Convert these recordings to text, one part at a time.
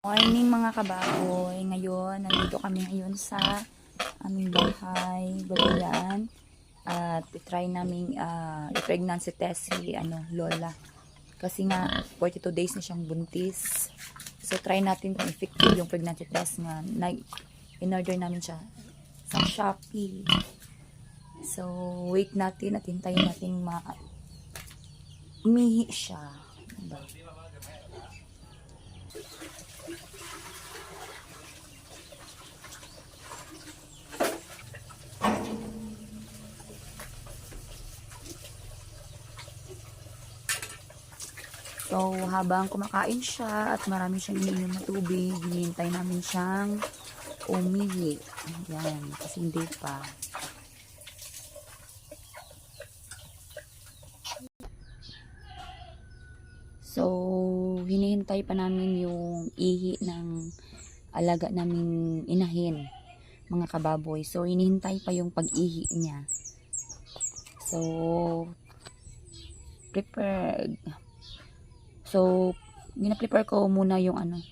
Morning mga kababoy. Ngayon, nandito kami ngayon sa aming bahay, Balian. At try namin uh, i-pregnancy test si ano, Lola. Kasi nga, 42 days na siyang buntis. So, try natin kung effective yung pregnancy test nga. In-order namin siya sa Shopee. So, wait natin at hintayin natin ma umihi siya. Diba? So, habang kumakain siya at marami siyang iniinom na tubig, hinihintay namin siyang umihi. Yan, kasi hindi pa. So, hinihintay pa namin yung ihi ng alaga naming inahin, mga kababoy. So, hinihintay pa yung pag-ihi niya. So, prepared. So, gina-prepare ko muna yung ano,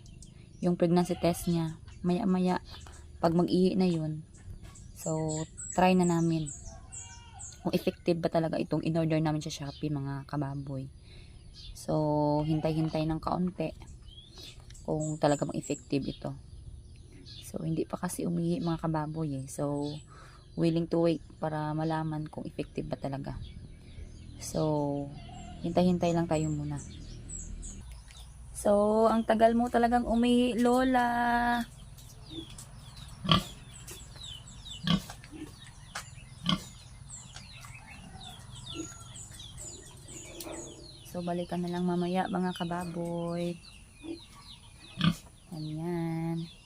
yung pregnancy test niya. Maya-maya, pag mag-ihi na yun, so, try na namin kung effective ba talaga itong in-order namin sa Shopee, mga kababoy. So, hintay-hintay ng kaunti kung talaga mang effective ito. So, hindi pa kasi umihi mga kababoy eh. So, willing to wait para malaman kung effective ba talaga. So, hintay-hintay lang tayo muna. So, ang tagal mo talagang umihi, Lola. So, balikan na lang mamaya, mga kababoy. Ganyan.